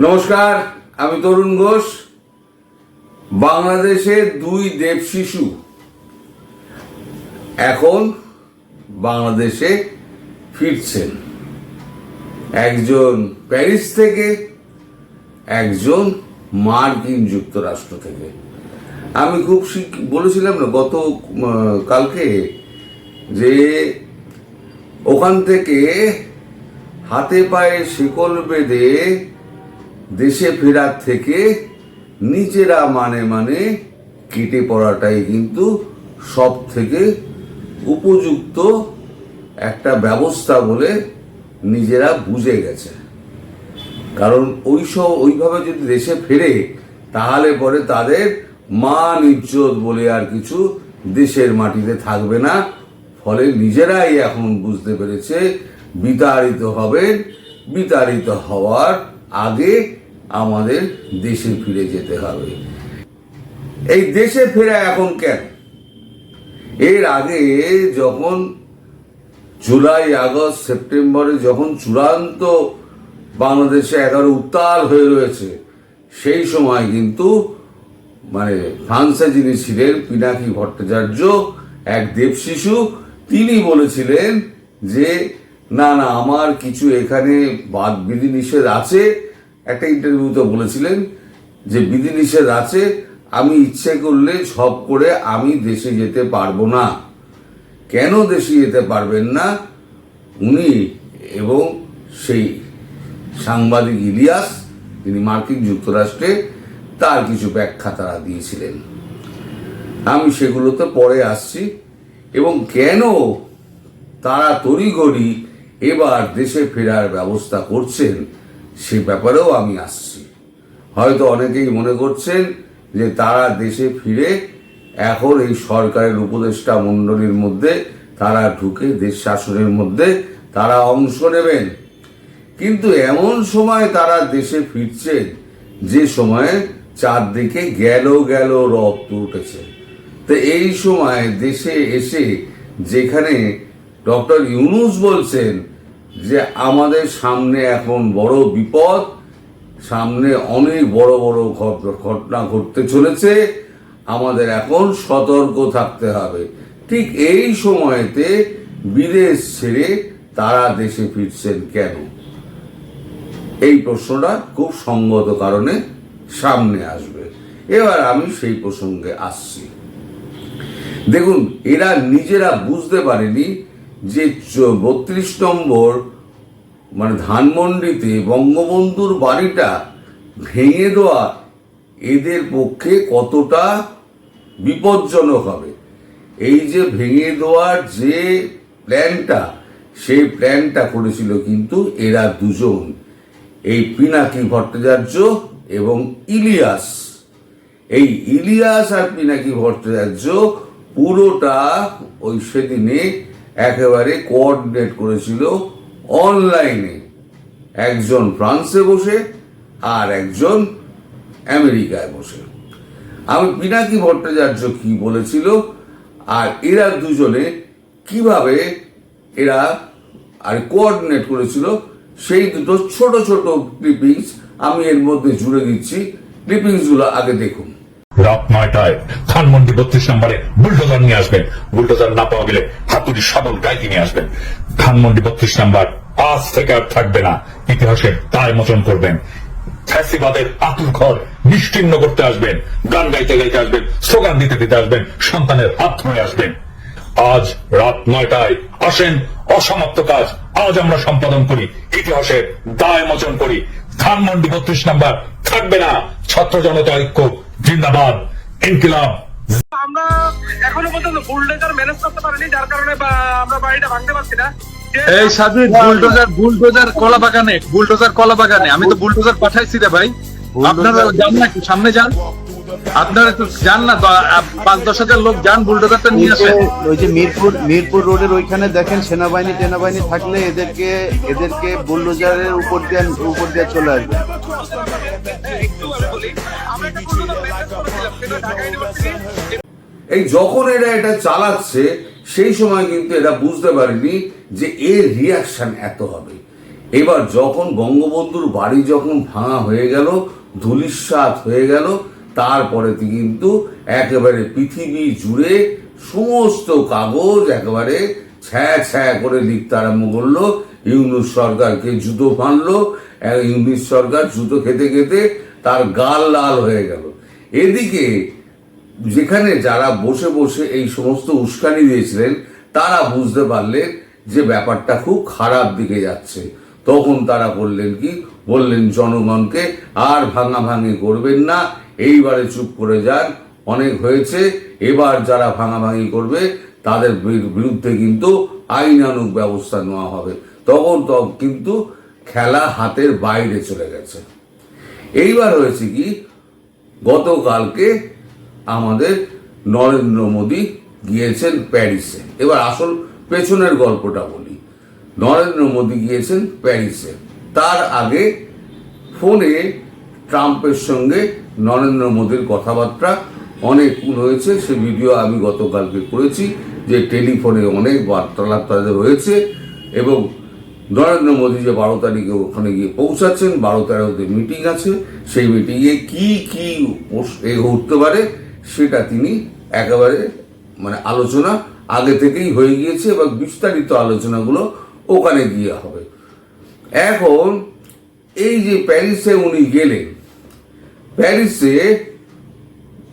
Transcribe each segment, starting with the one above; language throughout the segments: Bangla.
নমস্কার, আমি তরুণ ঘোষ। বাংলাদেশের দুই দেব শিশু। এখন বাংলাদেশে ফিরছেন। একজন প্যারিস থেকে, একজন মার্কিন যুক্তরাষ্ট্র থেকে। আমি খুব বলেছিলাম না গত কালকে যে ওখান থেকে হাতে পায়ে শিকল বেঁধে দেশে ফেরার থেকে নিজেরা মানে মানে কেটে পড়াটাই কিন্তু সব থেকে উপযুক্ত একটা ব্যবস্থা বলে নিজেরা বুঝে গেছে। কারণ ওই সব ওইভাবে যদি দেশে ফেরে, তাহলে পরে তাদের মান ইজ্জত বলে আর কিছু দেশের মাটিতে থাকবে না। ফলে নিজেরাই এখন বুঝতে পেরেছে, বিতাড়িত হবেন, বিতাড়িত হওয়ার আগে আমাদের দেশে ফিরে যেতে হবে। এই দেশে ফেরা এখন কেন? এর আগে যখন জুলাই, আগস্ট, সেপ্টেম্বরে যখন চূড়ান্ত বাংলাদেশে এগারো উত্তাল হয়ে রয়েছে, সেই সময় কিন্তু মানে ফ্রান্সে যিনি ছিলেন, পিনাকি ভট্টাচার্য, এক দেব শিশু, তিনি বলেছিলেন যে, না না, আমার কিছু এখানে বাদ বিধিনিষেধ আছে। একটা ইন্টারভিউতে বলেছিলেন যে, বিধিনিষেধ আছে, আমি ইচ্ছে করলে সব করে আমি দেশে যেতে পারব না। কেন দেশে যেতে পারবেন না? উনি এবং সেই সাংবাদিক ইলিয়াস, তিনি মার্কিন যুক্তরাষ্ট্রে, তার কিছু ব্যাখ্যা তারা দিয়েছিলেন। আমি সেগুলোতে পরে আসছি। এবং কেন তারা তড়িঘড়ি এবার দেশে ফেরার ব্যবস্থা করছেন? সে ব্যাপারেও আমি আসছি। হয়তো অনেকেই মনে করছেন যে তারা দেশে ফিরে এখন এই সরকারের উপদেষ্টা মণ্ডলীর মধ্যে তারা ঢুকে দেশ শাসনের মধ্যে তারা অংশ নেবেন। কিন্তু এমন সময় তারা দেশে ফিরছেন যে সময়ে চারদিকে গেল গেল রক্ত উঠেছে। তো এই সময় দেশে এসে যেখানে ডক্টর ইউনুস বলছেন যে আমাদের সামনে এখন বড় বিপদ, সামনে অনেক বড় বড় ঘট- ঘটনা ঘটতে চলেছে, আমাদের এখন সতর্ক থাকতে হবে। ঠিক এই সময়তে বিদেশ ছেড়ে তারা দেশে ফিরছেন কেন? এই প্রশ্নটা খুব সঙ্গত কারণে সামনে আসবে। এবার আমি সেই প্রসঙ্গে আসছি। দেখুন, এরা নিজেরা বুঝতে পারেনি যে বত্রিশ নম্বর মানে ধানমন্ডিতে বঙ্গবন্ধুর বাড়িটা ভেঙে দেওয়া এদের পক্ষে কতটা বিপজ্জনক হবে? এই যে ভেঙে দেওয়ার যে প্ল্যানটা, সেই প্ল্যানটা করেছিল কিন্তু এরা দুজন। এই পিনাকি ভট্টাচার্য এবং ইলিয়াস। এই ইলিয়াস আর পিনাকি ভট্টাচার্য পুরোটা ওই সেদিনে একেবারে কোঅর্ডিনেট করেছিল অনলাইনে একজন ফ্রান্সে বসে আর একজন আমেরিকায় বসে। আমি পিনাকি ভট্টাচার্য কি বলেছিল আর এরা দুজনে কীভাবে এরা আর কোঅর্ডিনেট করেছিল, সেই দুটো ছোট ছোট ক্লিপিংস আমি এর মধ্যে জুড়ে দিচ্ছি। ক্লিপিংসগুলো আগে দেখুন। রাত নয়টায় ধানমন্ডি বত্রিশ নম্বরে বুলডোজার নিয়ে আসবেন। বুলডোজার না পাওয়া গেলে হাতুড়ি সবল গাইতে নিয়ে আসবেন। ধানমন্ডি বত্রিশ নম্বর আজ থেকে আর থাকবে না। ইতিহাসের দায় মোচন করবেন। ফ্যাসিবাদের আতুর ঘর নিশ্চিন্ন করতে আসবেন। গান গাইতে গাইতে আসবেন, স্লোগান দিতে দিতে আসবেন, সন্তানের হাত ধরে আসবেন। আজ রাত নয়টায় আসেন অসমাপ্ত কাজ। আজ আমরা সম্পাদন করি ইতিহাসের দায় মোচন করি। ধানমন্ডি বত্রিশ নাম্বার থাকবে না। ছাত্র জনতা ঐক্য জিন্দাবাদ ইনকিলাব। আমরা এখনও পর্যন্ত বুলডোজার ম্যানেজ করতে পারিনি যার কারণে আমরা বাড়িটা ভাঙতে পারছি না। এই বুলডোজার বুলডোজার কলা বাগানে বুলডোজার কলা বাগানে। আমি তো বুলডোজার পাঠাইছি রে ভাই। আপনারা যান না একটু সামনে যান। আপনারা একটু যান না পাঁচ দশ হাজার লোক যান বুলডোজারটা নিয়ে আসেন। ওই যে মিরপুর মিরপুর রোডের ওইখানে দেখেন সেনাবাহিনী টেনাবাহিনী থাকলে এদেরকে এদেরকে বুলডোজারের উপর দিয়ে উপর দিয়ে চলে আসবে। এই যখন এরা এটা চালাচ্ছে, সেই সময় কিন্তু এরা বুঝতে পারেনি যে এর রিয়াকশন এত হবে। এবার যখন বঙ্গবন্ধুর বাড়ি যখন ভাঙা হয়ে গেল ধুলিস্বাত হয়ে গেল, তারপরে কিন্তু একেবারে পৃথিবী জুড়ে সমস্ত কাগজ একেবারে ছ্যা ছ্যা করে লিখতে আরম্ভ করল। ইউনুস সরকারকে জুতো ফানলো ইউনুস সরকার জুতো খেতে খেতে তার গাল লাল হয়ে গেল। এদিকে যেখানে যারা বসে বসে এই সমস্ত উস্কানি দিয়েছিলেন, তারা বুঝতে পারলেন যে ব্যাপারটা খুব খারাপ দিকে যাচ্ছে। তখন তারা বললেন কি? বললেন, জনগণকে আর ভাঙাভাঙি করবেন না। এইবারে চুপ করে যান। অনেক হয়েছে। এবার যারা ভাঙাভাঙি করবে, তাদের বিরুদ্ধে কিন্তু আইনানুগ ব্যবস্থা নেওয়া হবে। তখন কিন্তু খেলা হাতের বাইরে চলে গেছে। এইবার হয়েছে কি? গতকালকে আমাদের নরেন্দ্র মোদী গিয়েছেন প্যারিসে। এবার আসল পেছনের গল্পটা বলি। নরেন্দ্র মোদী গিয়েছেন প্যারিসে। তার আগে ফোনে ট্রাম্পের সঙ্গে নরেন্দ্র মোদীর কথাবার্তা অনেক হয়েছে। সে ভিডিও আমি গতকালকে করেছি যে টেলিফোনে অনেক বার্তালাপ তাদের হয়েছে এবং নরেন্দ্র মোদী যে বারো তারিখে ওখানে গিয়ে পৌঁছাচ্ছেন, বারো তেরোতে মিটিং আছে, সেই মিটিংয়ে কি কি উঠতে পারে, সেটা তিনি একেবারে মানে আলোচনা আগে থেকেই হয়ে গিয়েছে এবং বিস্তারিত আলোচনাগুলো ওখানে গিয়ে হবে। এখন এই যে প্যারিসে উনি গেলেন, প্যারিসে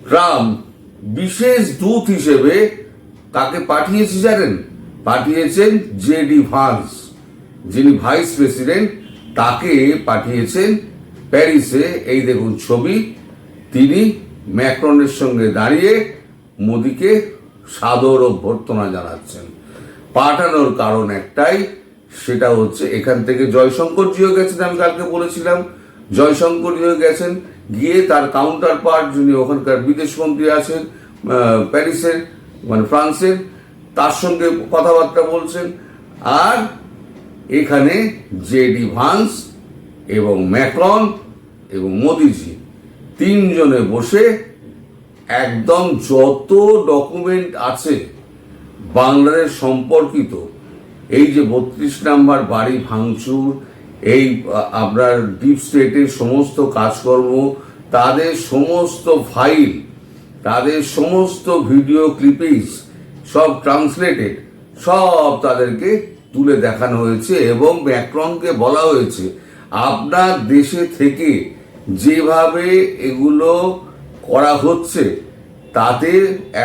ট্রাম্প বিশেষ দূত হিসেবে তাকে পাঠিয়েছে জানেন? পাঠিয়েছেন জেডি ভান্স। যিনি ভাইস প্রেসিডেন্ট, তাকে পাঠিয়েছেন প্যারিসে। এই দেখুন ছবি, তিনি ম্যাক্রনের সঙ্গে দাঁড়িয়ে মোদিকে সাদর অভ্যর্থনা জানাচ্ছেন। পাঠানোর কারণ একটাই, সেটা হচ্ছে এখান থেকে জয়শঙ্করজিও গেছেন, আমি কালকে বলেছিলাম। জয়শঙ্কর জয়শঙ্করজিও গেছেন, গিয়ে তার কাউন্টার পার্ট যিনি ওখানকার বিদেশমন্ত্রী আছেন প্যারিসের মানে ফ্রান্সের, তার সঙ্গে কথাবার্তা বলছেন। আর এখানে জেডি ভান্স এবং ম্যাক্রন এবং মোদিজি তিনজনে বসে একদম যত ডকুমেন্ট আছে বাংলাদেশ সম্পর্কিত, এই যে বত্রিশ নাম্বার বাড়ি ভাঙচুর, এই আপনার ডিপ স্টেটের সমস্ত কাজকর্ম, তাদের সমস্ত ফাইল, তাদের সমস্ত ভিডিও ক্লিপিংস সব ট্রান্সলেটেড সব তাদেরকে তুলে দেখানো হয়েছে এবং ম্যাক্রনকে বলা হয়েছে। আপনার দেশে থেকে যেভাবে এগুলো করা হচ্ছে, তাতে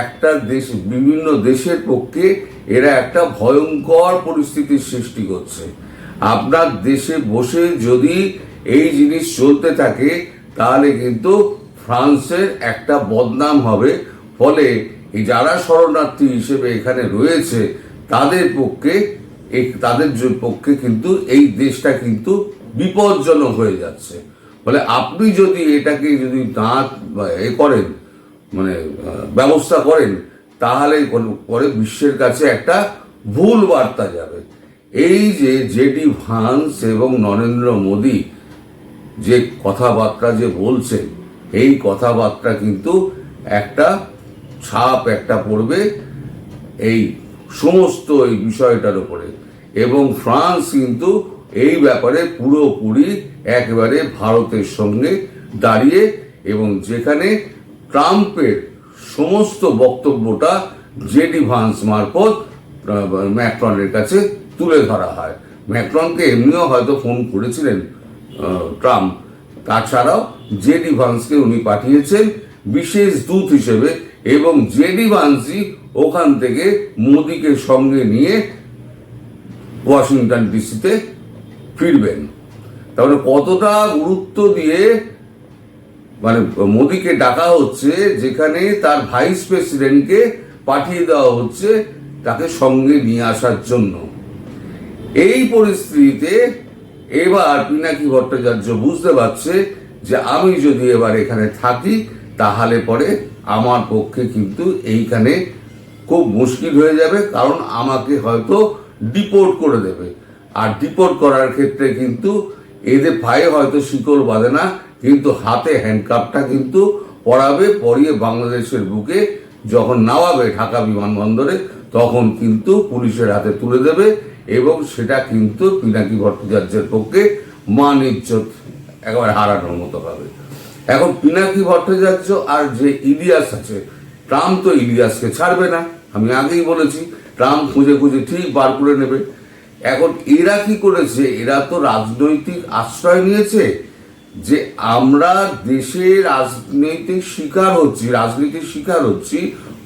একটা দেশ, বিভিন্ন দেশের পক্ষে এরা একটা ভয়ঙ্কর পরিস্থিতির সৃষ্টি করছে। আপনার দেশে বসে যদি এই জিনিস চলতে থাকে, তাহলে কিন্তু ফ্রান্সের একটা বদনাম হবে। ফলে যারা শরণার্থী হিসেবে এখানে রয়েছে, তাদের পক্ষে এই- তাদের পক্ষে কিন্তু এই দেশটা কিন্তু বিপজ্জনক হয়ে যাচ্ছে। বলে আপনি যদি এটাকে যদি না এ করেন মানে ব্যবস্থা করেন, তাহলে পরে বিশ্বের কাছে একটা ভুল বার্তা যাবে। এই যে জেডি ভান্স এবং নরেন্দ্র মোদী যে কথাবার্তা যে বলছেন, এই কথাবার্তা কিন্তু একটা ছাপ একটা পড়বে এই সমস্ত এই বিষয়টার উপরে। এবং ফ্রান্স কিন্তু এই ব্যাপারে পুরোপুরি একেবারে ভারতের সঙ্গে দাঁড়িয়ে এবং যেখানে ট্রাম্পের সমস্ত বক্তব্যটা জেডি ভান্স মারফত ম্যাক্রনের কাছে তুলে ধরা হয়। ম্যাক্রনকে এমনিও হয়তো ফোন করেছিলেন ট্রাম্প। তাছাড়াও জেডি ভান্সকে উনি পাঠিয়েছেন বিশেষ দূত হিসেবে এবং জেডি ভান্সই ওখান থেকে মোদিকে সঙ্গে নিয়ে ওয়াশিংটন ডিসিতে ফিরবেন। তাহলে কতটা গুরুত্ব দিয়ে মানে মোদিকে ডাকা হচ্ছে, যেখানে তার ভাইস প্রেসিডেন্টকে পাঠিয়ে দেওয়া হচ্ছে তাকে সঙ্গে নিয়ে আসার জন্য। এই পরিস্থিতিতে এবার পিনাকি ভট্টাচার্য বুঝতে পারছে যে আমি যদি এবার এখানে থাকি, তাহলে পরে আমার পক্ষে কিন্তু এইখানে খুব মুশকিল হয়ে যাবে, কারণ আমাকে হয়তো ডিপোর্ট করে দেবে। আর ডিপোর্ট করার ক্ষেত্রে কিন্তু এদের পায়ে হয়তো শিকল বাঁধে না, কিন্তু হাতে হ্যান্ডকাপটা কিন্তু পরাবে, পরিয়ে বাংলাদেশের বুকে যখন নামাবে ঢাকা বিমানবন্দরে, তখন কিন্তু পুলিশের হাতে তুলে দেবে এবং সেটা কিন্তু পিনাকি ভট্টাচার্যের পক্ষে মান ইজ্জত একেবারে হারানোর মতো হবে। এখন পিনাকি ভট্টাচার্য আর যে ইলিয়াস আছে, ট্রাম্প তো ইলিয়াসকে ছাড়বে না। আমি আগেই বলেছি, ট্রাম্প খুঁজে খুঁজে ঠিক বার করে নেবে। এখন এরা কি করেছে? এরা তো রাজনৈতিক আশ্রয় নিয়েছে যে আমরা দেশে রাজনৈতিক শিকার হচ্ছি, রাজনীতির শিকার হচ্ছি,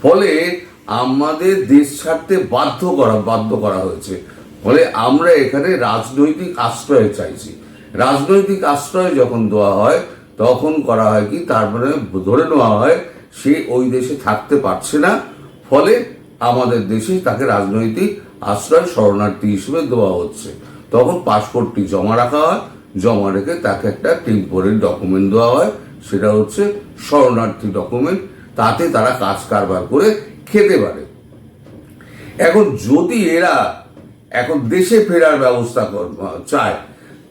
ফলে আমাদের দেশ ছাড়তে বাধ্য করা বাধ্য করা হয়েছে। ফলে আমরা এখানে রাজনৈতিক আশ্রয় চাইছি। রাজনৈতিক আশ্রয় যখন দেওয়া হয় তখন করা হয় কি? তার মানে ধরে নেওয়া হয়, সে ওই দেশে থাকতে পারছে না। ফলে আমাদের দেশে তাকে রাজনৈতিক আশ্রয়, শরণার্থী হিসেবে দেওয়া হচ্ছে। তখন পাসপোর্টটি জমা রাখা হয়। জমা রেখে তাকে একটা টেম্পোরারি ডকুমেন্ট দেওয়া হয়। সেটা হচ্ছে শরণার্থী ডকুমেন্ট তাতে তারা কাজ কারবার করে খেতে পারে। এখন যদি এরা এখন দেশে ফেরার ব্যবস্থা চায়,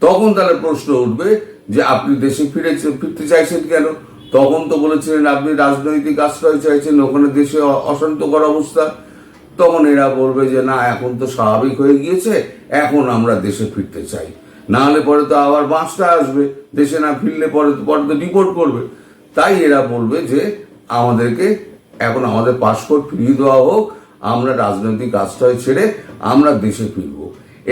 তখন তাহলে প্রশ্ন উঠবে যে আপনি দেশে ফিরে ফিরতে চাইছেন কেন? তখন তো বলেছিলেন, আপনি রাজনৈতিক আশ্রয় চাইছেন, ওখানে দেশে অশান্তকর অবস্থা। তখন এরা বলবে যে, না, এখন তো স্বাভাবিক হয়ে গিয়েছে, এখন আমরা দেশে ফিরতে চাই। না হলে পরে তো আবার বাঁশটা আসবে, দেশে না ফিরলে পরে তো পরে তো ডিপোর্ট করবে। তাই এরা বলবে যে, আমাদেরকে এখন আমাদের পাসপোর্ট ফিরিয়ে দেওয়া হোক, আমরা রাজনৈতিক আশ্রয় ছেড়ে আমরা দেশে ফিরব।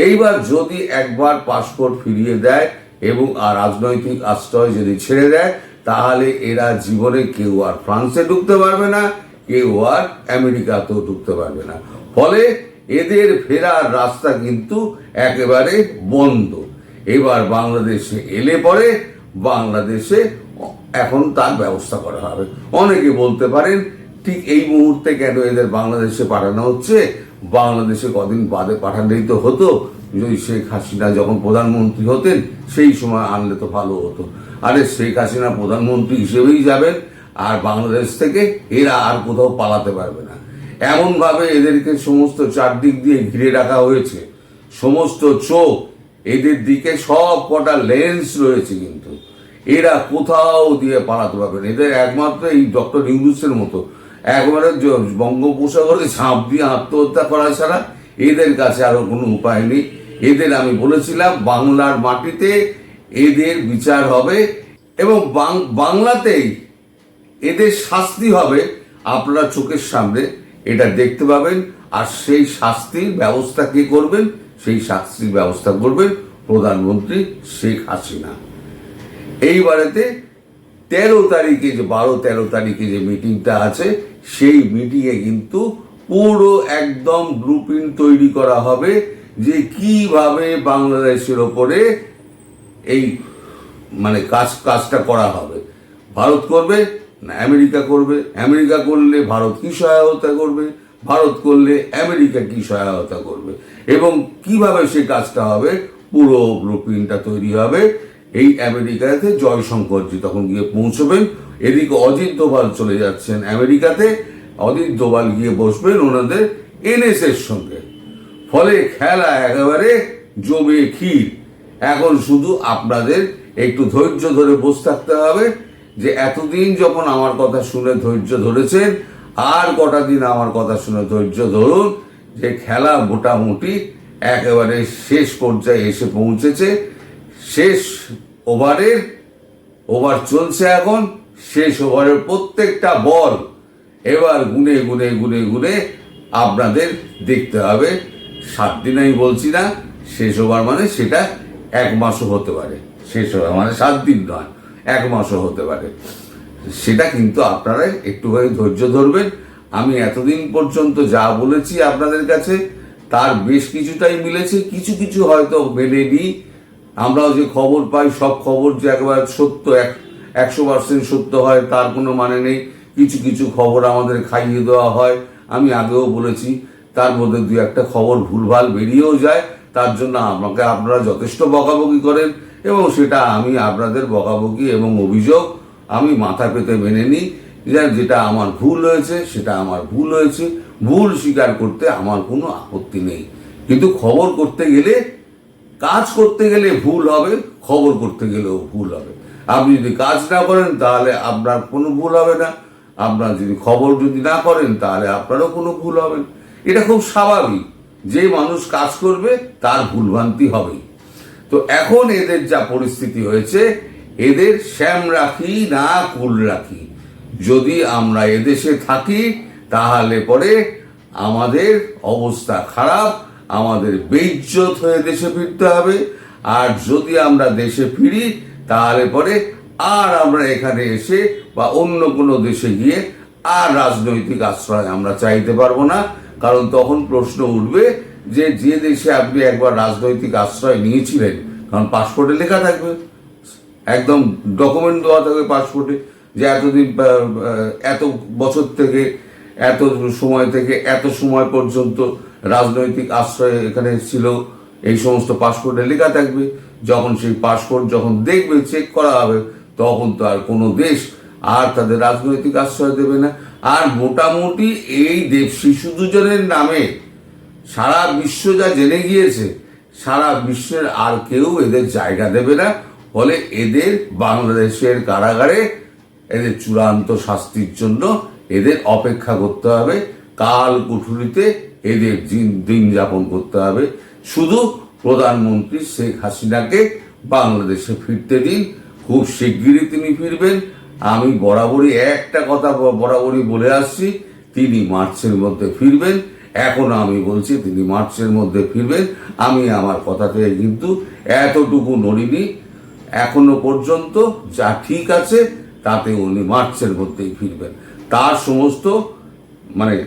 এইবার যদি একবার পাসপোর্ট ফিরিয়ে দেয় এবং আর রাজনৈতিক আশ্রয় যদি ছেড়ে দেয়, তাহলে এরা জীবনে কেউ আর ফ্রান্সে ঢুকতে পারবে না, কেউ আর আমেরিকাতেও ঢুকতে পারবে না। ফলে এদের ফেরার রাস্তা কিন্তু একেবারে বন্ধ। এবার বাংলাদেশে এলে পরে বাংলাদেশে এখন তার ব্যবস্থা করা হবে। অনেকে বলতে পারেন, ঠিক এই মুহূর্তে কেন এদের বাংলাদেশে পাঠানো হচ্ছে? বাংলাদেশে কদিন বাদে পাঠালেই তো হতো। যদি শেখ হাসিনা যখন প্রধানমন্ত্রী হতেন, সেই সময় আনলে তো ভালো হতো। আরে শেখ হাসিনা প্রধানমন্ত্রী হিসেবেই যাবেন, আর বাংলাদেশ থেকে এরা আর কোথাও পালাতে পারবে না। এমন ভাবে এদেরকে সমস্ত চারদিক দিয়ে ঘিরে রাখা হয়েছে। সমস্ত চোখ, এদের দিকে সব কটা লেন্স রয়েছে কিন্তু। এরা কোথাও দিয়ে পালাতে পারবে না। এদের একমাত্র এই ডক্টর ইউনুসের মতো। একবারে বঙ্গোপসাগরে ঝাঁপ দিয়ে আত্মহত্যা করা ছাড়া এদের কাছে আরও কোনো উপায় নেই। এদের আমি বলেছিলাম বাংলার মাটিতে এদের বিচার হবে এবং বাংলাতেই এদের শাস্তি হবে। আপনারা চোখের সামনে এটা দেখতে পাবেন। আর সেই শাস্তির ব্যবস্থা কে করবেন? সেই শাস্তির ব্যবস্থা করবেন প্রধানমন্ত্রী শেখ হাসিনা। এইবারেতে তেরো তারিখে যে, বারো তেরো তারিখে যে মিটিংটা আছে, সেই মিটিংয়ে কিন্তু পুরো একদম ব্লুপ্রিন্ট তৈরি করা হবে। যে কীভাবে বাংলাদেশের ওপরে এই মানে কাজ, কাজটা করা হবে। ভারত করবে না আমেরিকা করবে? আমেরিকা করলে ভারত কি সহায়তা করবে? ভারত করলে আমেরিকা কি সহায়তা করবে? এবং কীভাবে সে কাজটা হবে? পুরো ব্লুপ্রিন্টটা তৈরি হবে। এই আমেরিকাতে জয়শঙ্করজি তখন গিয়ে পৌঁছবেন। এদিকে অজিত দোভাল চলে যাচ্ছেন আমেরিকাতে। অজিত দোভাল গিয়ে বসবেন ওনাদের এনএসের সঙ্গে। ফলে খেলা একেবারে জমে ক্ষীর। এখন শুধু আপনাদের একটু ধৈর্য ধরে বসে থাকতে হবে যে এতদিন যখন আমার কথা শুনে ধৈর্য ধরেছেন, আর কটা দিন আমার কথা শুনে ধৈর্য ধরুন যে খেলা মোটামুটি একেবারে শেষ পর্যায়ে এসে পৌঁছেছে। শেষ ওভারের, ওভার চলছে এখন, শেষ ওভারের প্রত্যেকটা বল এবার গুনে গুনে গুনে গুনে আপনাদের দেখতে হবে। সাত দিন আমি বলছি না, শেষ হবার মানে সেটা এক মাসও হতে পারে। শেষ ওভার মানে সাত দিন নয়, এক মাসও হতে পারে। সেটা কিন্তু আপনারা একটুখানি ধৈর্য ধরবেন। আমি এতদিন পর্যন্ত যা বলেছি আপনাদের কাছে, তার বেশ কিছুটাই মিলেছে। কিছু কিছু হয়তো মেলেনি। আমরাও যে খবর পাই, সব খবর যে একবার সত্য, এক, একশো পার্সেন্ট সত্য হয়, তার কোনো মানে নেই। কিছু কিছু খবর আমাদের খাইয়ে দেওয়া হয়। আমি আগেও বলেছি তার মধ্যে দু একটা খবর ভুলভাল বেরিয়েও যায়, তার জন্য আমাকে আপনারা যথেষ্ট বকাবকি করেন এবং সেটা আমি আপনাদের বকাবকি এবং অভিযোগ আমি মাথা পেতে মেনে নিই। যেটা আমার ভুল হয়েছে, সেটা আমার ভুল হয়েছে। ভুল স্বীকার করতে আমার কোনো আপত্তি নেই। কিন্তু খবর করতে গেলে, কাজ করতে গেলে ভুল হবে, খবর করতে গেলেও ভুল হবে। আপনি যদি কাজ না করেন, তাহলে আপনার কোনো ভুল হবে না। আপনার যদি খবর যদি না করেন, তাহলে আপনারও কোনো ভুল হবে না। এটা খুব স্বাভাবিক। যে মানুষ কাজ করবে, তার ভুলভ্রান্তি হবে তো এখন এদের যা পরিস্থিতি হয়েছে, এদের শ্যাম রাখি না কুল রাখি। যদি আমরা এদেশে থাকি, তাহলে পরে আমাদের অবস্থা খারাপ, আমাদের বেইজ্জত হয়ে দেশে ফিরতে হবে। আর যদি আমরা দেশে ফিরি, তাহলে পরে আর আমরা এখানে এসে বা অন্য কোনো দেশে গিয়ে আর রাজনৈতিক আশ্রয় আমরা চাইতে পারব না। কারণ তখন প্রশ্ন উঠবে যে যে দেশে আপনি একবার রাজনৈতিক আশ্রয় নিয়েছিলেন, কারণ পাসপোর্টে লেখা থাকবে। একদম ডকুমেন্ট দেওয়া থাকবে পাসপোর্টে যে এতদিন এত বছর থেকে, এত সময় থেকে, এত সময় পর্যন্ত রাজনৈতিক আশ্রয় এখানে ছিল। এই সমস্ত পাসপোর্টে লেখা থাকবে। যখন সেই পাসপোর্ট যখন দেখবে চেক করা হবে, তখন তো আর কোনো দেশ আর তাদের রাজনৈতিক আশ্রয় দেবে না। আর মোটামুটি এই দেব শিশু দুজনের নামে সারা বিশ্ব যা জেনে গিয়েছে, সারা বিশ্বের আর কেউ এদের জায়গা দেবে না। ফলে এদের বাংলাদেশের কারাগারে এদের চূড়ান্ত শাস্তির জন্য এদের অপেক্ষা করতে হবে। কাল কুঠুরিতে এদের দিন- যাপন করতে হবে। শুধু প্রধানমন্ত্রী শেখ হাসিনাকে বাংলাদেশে ফিরতে দিন, খুব শিগগিরই তিনি ফিরবেন। আমি বরাবরই একটা কথা বরাবরই বলে আসছি, তিনি মার্চের মধ্যে ফিরবেন। এখন আমি বলছি, তিনি মার্চের মধ্যে ফিরবেন। আমি আমার কথা থেকে কিন্তু এতটুকু নড়িনি। এখনও পর্যন্ত যা ঠিক আছে, তাতে উনি মার্চের মধ্যেই ফিরবেন। তার সমস্ত মানে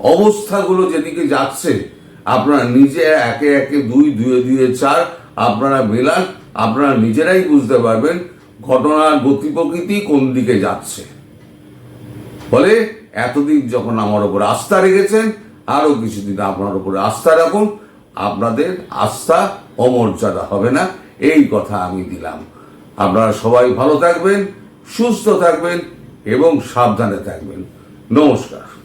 অবস্থাগুলো যেদিকে যাচ্ছে, আপনারা নিজে একে একে দুই, দুয়ে দুয়ে চার, আপনারা মেলান, আপনারা নিজেরাই বুঝতে পারবেন ঘটনার গতি প্রকৃতি কোন দিকে যাচ্ছে? ফলে এতদিন যখন আমার উপর আস্থা রেখেছেন আরও কিছুদিন আপনার উপরে আস্থা রাখুন, আপনাদের আস্থা অমর্যাদা হবে না, এই কথা আমি দিলাম। আপনারা সবাই ভালো থাকবেন, সুস্থ থাকবেন এবং সাবধানে থাকবেন। নমস্কার।